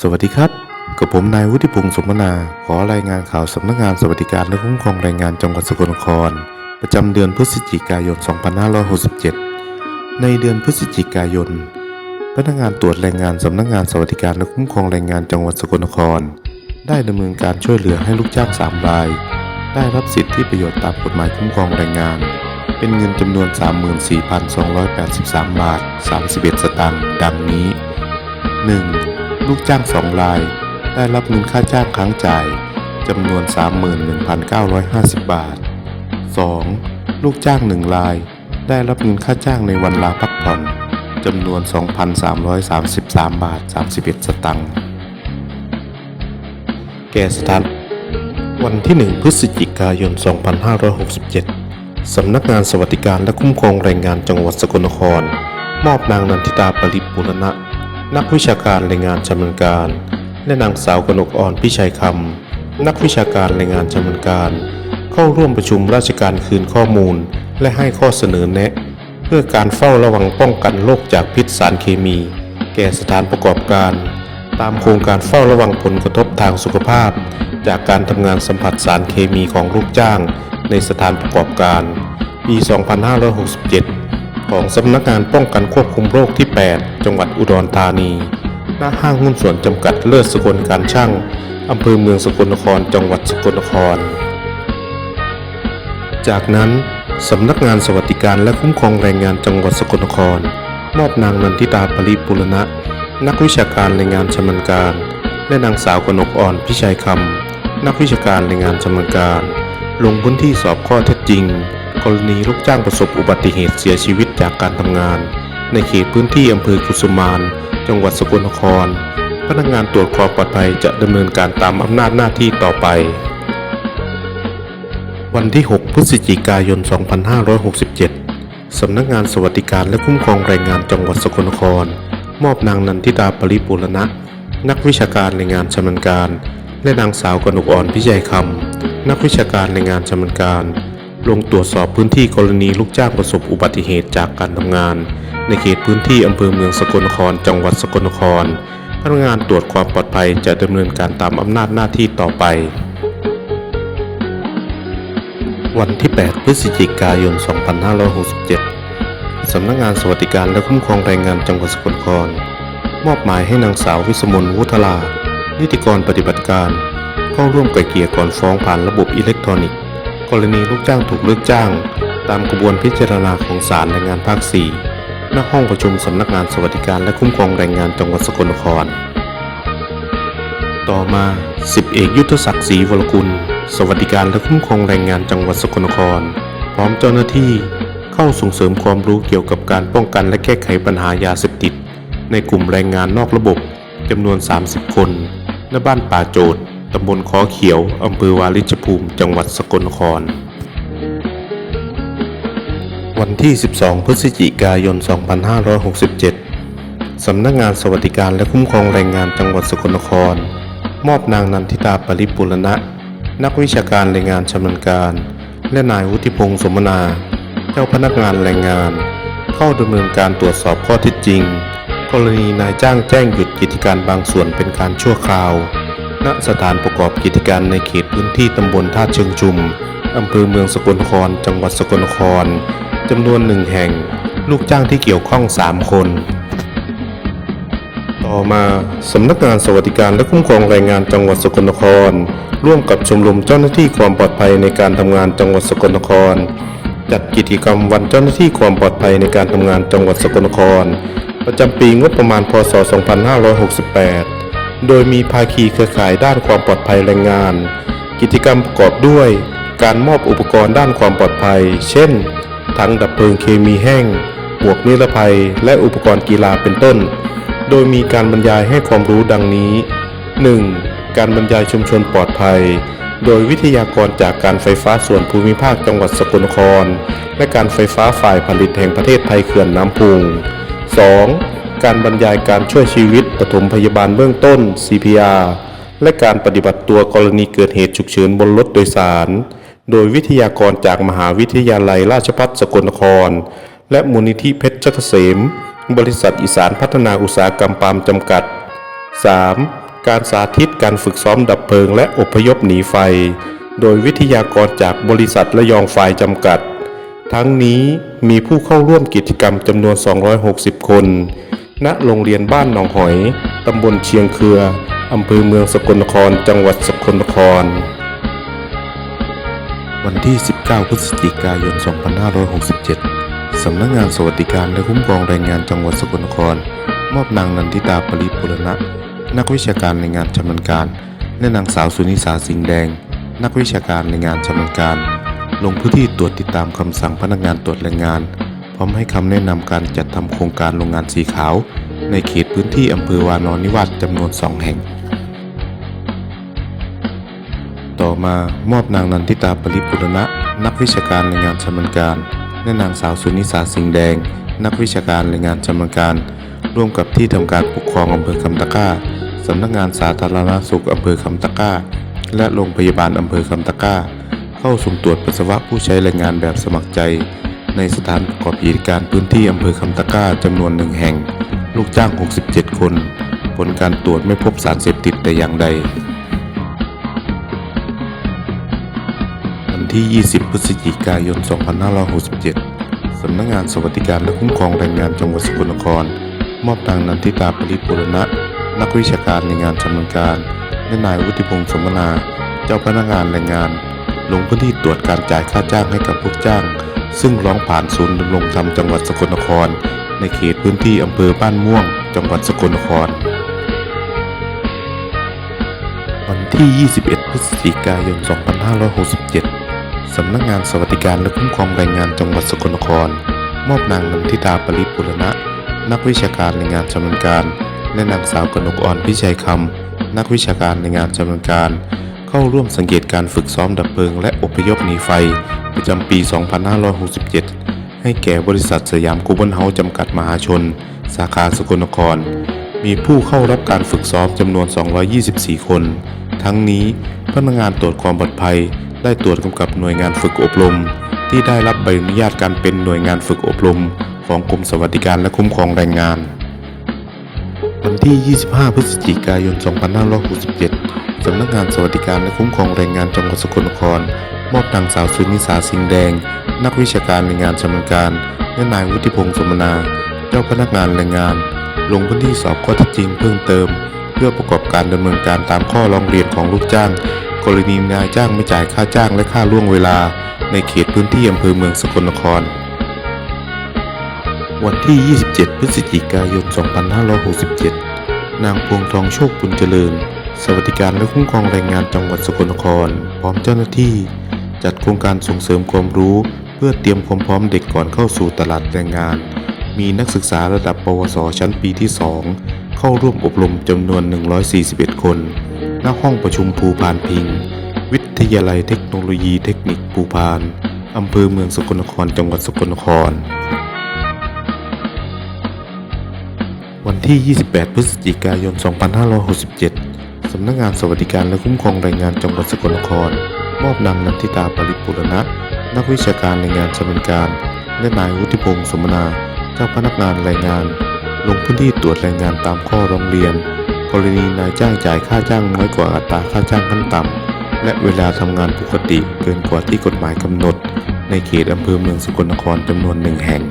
สวัสดีครับ กับผมนายวุฒิพงศ์สมนา ขอรายงานข่าวสำนักงานสวัสดิการและคุ้มครองแรงงานจังหวัดสกลนคร ประจำเดือนพฤศจิกายน 2567 ในเดือนพฤศจิกายน พนักงานตรวจแรงงานสำนักงานสวัสดิการและคุ้มครองแรงงานจังหวัดสกลนคร ได้ดำเนินการช่วยเหลือให้ลูกจ้าง 3 ราย ได้รับสิทธิประโยชน์ตามกฎหมายคุ้มครองแรงงาน เป็นเงินจำนวน 34,283 บาท 31 สตางค์ ดังนี้ 1. ลูกจ้าง2ราย ได้รับเงินค่าจ้างค้างจ่ายจำนวน 31,950 บาท 2. ลูกจ้าง1ราย ได้รับเงินค่าจ้างในวันลาพักผ่อนจำนวน 2,333 บาท 31 สตังค์แก่สถานวันที่ 1 พฤศจิกายน 2567 สำนักงานสวัสดิการและคุ้มครองแรงงานจังหวัดสกลนคร มอบนางนันทิตาปริปุรณะ นักวิชาการแรงงานชำนาญการ และนางสาวกนกอ่อนพิชัยคำนักวิชาการแรงงานชำนาญการ เข้าร่วมประชุมราชการคืนข้อมูล และให้ข้อเสนอแนะ เพื่อการเฝ้าระวังป้องกันโรคจากพิษสารเคมี แก่สถานประกอบการ ตามโครงการเฝ้าระวังผลกระทบทางสุขภาพ จากการทำงานสัมผัสสารเคมีของลูกจ้าง ในสถานประกอบการ ปี 2567 ของสำนักงานป้องกันควบคุมโรคที่ 8 จังหวัดอุดรธานี หน้าห้างหุ้นส่วนจำกัดเลิศสกลการช่างอำเภอเมืองสกลนคร จังหวัดสกลนคร จากนั้นสำนักงานสวัสดิการและคุ้มครองแรงงานจังหวัดสกลนคร มอบนางนันทิตาปริปุรณะ นักวิชาการแรงงานชำนาญการ และนางสาวกนกอ่อนพิชัยคำนักวิชาการแรงงานชำนาญการ ลงพื้นที่สอบข้อเท็จจริง กรณีลูกจ้างประสบอุบัติเหตุเสียชีวิตจากการทำงาน ในเขตพื้นที่อำเภอกุสุมาน จังหวัดสกลนคร พนักงานตรวจความปลอดภัยจะดำเนินการตามอำนาจหน้าที่ต่อไป วันที่ 6 พฤศจิกายน 2567 สำนักงานสวัสดิการและคุ้มครองแรงงานจังหวัดสกลนคร มอบนางนันทิตาปริปุรณะ นักวิชาการแรงงานชำนาญการ และนางสาวกนกอ่อนพิชัยคำนักวิชาการแรงงานชำนาญการ ลงตรวจสอบพื้นที่กรณีลูกจ้างประสบอุบัติเหตุจากการทำงาน ในเขตพื้นที่อำเภอเมืองสกลนคร จังหวัดสกลนคร พนักงานตรวจความปลอดภัยจะดำเนินการตามอำนาจหน้าที่ต่อไป วันที่ 8 พฤศจิกายน 2567 สำนักงานสวัสดิการและคุ้มครองแรงงานจังหวัดสกลนคร มอบหมายให้นางสาววิสมนวุฒลานิติกรปฏิบัติการ เข้าร่วมไกล่เกลี่ยก่อนฟ้องผ่านระบบอิเล็กทรอนิกส์ กรณีลูกจ้างถูกเลิกจ้าง ตามกระบวนพิจารณาของศาลแรงงานภาค 4 ณ ห้องประชุมสำนักงานสวัสดิการและคุ้มครองแรงงานจังหวัดสกลนคร ต่อมา10เอกยุทธศักดิ์ศรีวรกุล สวัสดิการและคุ้มครองแรงงานจังหวัดสกลนคร พร้อมเจ้าหน้าที่เข้าส่งเสริมความรู้เกี่ยวกับการป้องกันและแก้ไขปัญหายาเสพติด ในกลุ่มแรงงานนอกระบบจำนวน 30 คน ณ บ้านป่าโจด ตำบลคอเขียว อำเภอวาริชภูมิ จังหวัดสกลนคร วันที่ 12 พฤศจิกายน 2567 สำนักงานสวัสดิการและคุ้มครองแรงงานจังหวัดสกลนคร มอบนางนันทิตาปริปุรณะ นักวิชาการแรงงานชำนาญการ และนายวุฒิพงศ์สมนา เจ้าพนักงานแรงงาน เข้าดำเนินการตรวจสอบข้อเท็จจริง กรณีนายจ้างแจ้งหยุดกิจการบางส่วนเป็นการชั่วคราว ณสถานประกอบกิจการในเขตพื้นที่ตำบลท่าเชิงชุม อำเภอเมืองสกลนคร จังหวัดสกลนคร จำนวนหนึ่งแห่ง ลูกจ้างที่เกี่ยวข้อง 3 คน ต่อมาสำนักงานสวัสดิการและคุ้มครองแรงงานจังหวัดสกลนคร ร่วมกับชมรมเจ้าหน้าที่ความปลอดภัยในการทำงานจังหวัดสกลนคร จัดกิจกรรมวันเจ้าหน้าที่ความปลอดภัยในการทำงานจังหวัดสกลนคร ประจำปีงบประมาณพศ 2568 โดยมีภาคีเครือข่ายด้านความปลอดภัยแรงงาน กิจกรรมประกอบด้วยการมอบอุปกรณ์ด้านความปลอดภัย เช่นถังดับเพลิงเคมีแห้งหมวกนิรภัย และอุปกรณ์กีฬาเป็นต้น โดยมีการบรรยายให้ความรู้ดังนี้ 1. การบรรยายชุมชนปลอดภัย โดยวิทยากรจากการไฟฟ้าส่วนภูมิภาคจังหวัดสกลนคร และการไฟฟ้าฝ่ายผลิตแห่งประเทศไทยเขื่อนน้ำพุง 2. การบรรยายการช่วยชีวิตปฐมพยาบาลเบื้องต้น CPR และการปฏิบัติตัวกรณีเกิดเหตุฉุกเฉินบนรถโดยสาร โดยวิทยากรจากมหาวิทยาลัยราชภัฏสกลนคร และมูลนิธิเพชรเกษม บริษัทอีสานพัฒนาอุตสาหกรรมปาล์มจำกัด 3. การสาธิตการฝึกซ้อมดับเพลิงและอพยพหนีไฟ โดยวิทยากรจากบริษัทระยองไฟจำกัด ทั้งนี้มีผู้เข้าร่วมกิจกรรมจำนวน 260 คน ณโรงเรียนบ้านหนองหอย ตำบลเชียงเครือ อำเภอเมืองสกลนคร จังหวัดสกลนคร วันที่ 19 พฤศจิกายน 2567 สำนักงานสวัสดิการและคุ้มครองแรงงานจังหวัดสกลนคร มอบนางนันทิตาปริปุรณะ นักวิชาการในงานชำนาญการ และนางสาวสุนิสาสิงห์แดง นักวิชาการในงานชำนาญการ ลงพื้นที่ตรวจติดตามคำสั่งพนักงานตรวจแรงงาน พร้อมให้คำแนะนำการจัดทำโครงการโรงงานสีขาว ในเขตพื้นที่อำเภอวานอนนิวาสจำนวนสองแห่ง ต่อมามอบนางนันทิตาปริปุรณะ นักวิชาการในงานชำนาญการ และนางสาวสุนิสาสิงห์แดง นักวิชาการในงานชำนาญการ ร่วมกับที่ทำการปกครองอำเภอคำตะก้าสำนักงานสาธารณสุขอำเภอคำตะก้า และโรงพยาบาลอำเภอคำตะก้า เข้าสุ่มตรวจปัสสาวะผู้ใช้แรงงานแบบสมัครใจ ในสถานประกอบกิจการพื้นที่อำเภอคำตะก้าจำนวนหนึ่งแห่ง ลูกจ้าง 67 คน ผลการตรวจไม่พบสารเสพติดแต่อย่างใด วันที่ 20 พฤศจิกายน 2567 สำนักงานสวัสดิการและคุ้มครองแรงงานจังหวัดสกลนคร มอบนางนันทิตาปริปุรณะ นักวิชาการในงานชำนาญการ และนายวุฒิพงศ์สมนา เจ้าพนักงานแรงงานลงพื้นที่ตรวจการจ่ายค่าจ้างให้กับลูกจ้าง ซึ่งร้องผ่านศูนย์ดำรงธรรมจังหวัดสกลนคร ในเขตพื้นที่อำเภอบ้านม่วง จังหวัดสกลนคร วันที่ 21 พฤศจิกายน 2567 สำนักงานสวัสดิการและคุ้มครองแรงงานจังหวัดสกลนคร มอบนางนันทิตาปริปุรณะ นักวิชาการในงานชำนาญการ และนางสาวกนกอ่อนพิชัยคำนักวิชาการในงานชำนาญการเข้าร่วมสังเกตการฝึกซ้อมดับเพลิงและอพยพหนีไฟ ประจำปี 2567 ให้แก่บริษัทสยามกูเบิลเฮาส์จำกัดมหาชน สาขาสกลนคร มีผู้เข้ารับการฝึกซ้อมจำนวน 224 คน ทั้งนี้พนักงานตรวจความปลอดภัย ได้ตรวจกำกับหน่วยงานฝึกอบรม ที่ได้รับใบอนุญาตการเป็นหน่วยงานฝึกอบรม ของกรมสวัสดิการและคุ้มครองแรงงาน วันที่ 25 พฤศจิกายน 2567สำนักงานสวัสดิการและคุ้มครองแรงงานจังหวัดสกลนคร อบนางสาวสุนิสาสิงห์แดง นักวิชาการในงานชำนาญการ และนายวุฒิพงศ์สมนา เจ้าพนักงานแรงงาน ลงพื้นที่สอบข้อเท็จจริงเพิ่มเติม เพื่อประกอบการดำเนินการตามข้อร้องเรียนของลูกจ้าง กรณีนายจ้างไม่จ่ายค่าจ้างและค่าล่วงเวลา ในเขตพื้นที่อำเภอเมืองสกลนคร วันที่ 27 พฤศจิกายน 2567 นางพวงทองโชคบุญเจริญสวัสดิการและคุ้มครองแรงงานจังหวัดสกลนคร พร้อมเจ้าหน้าที่ จัดโครงการส่งเสริมความรู้ เพื่อเตรียมความพร้อมเด็กก่อนเข้าสู่ตลาดแรงงาน มีนักศึกษาระดับปวส ชั้นปีที่ 2 เข้าร่วมอบรมจำนวน 141 คน ณ ห้องประชุมภูพานพิง วิทยาลัยเทคโนโลยีเทคนิคภูพาน อำเภอเมืองสกลนคร จังหวัดสกลนคร วันที่ 28 พฤศจิกายน 2567 สำนักงานสวัสดิการและคุ้มครองแรงงานจังหวัดสกลนคร อบนางนันทิตาปริปุรณะ นักวิชาการในงานชำนาญการ และนายวุฒิพงศ์สมนา เจ้าพนักงานแรงงาน ลงพื้นที่ตรวจแรงงานตามข้อร้องเรียน กรณีนายจ้างจ่ายค่าจ้างน้อยกว่าอัตราค่าจ้างขั้นต่ำ และเวลาทำงานปกติเกินกว่าที่กฎหมายกำหนด ในเขตอำเภอเมืองสกลนครจำนวนหนึ่งแห่ง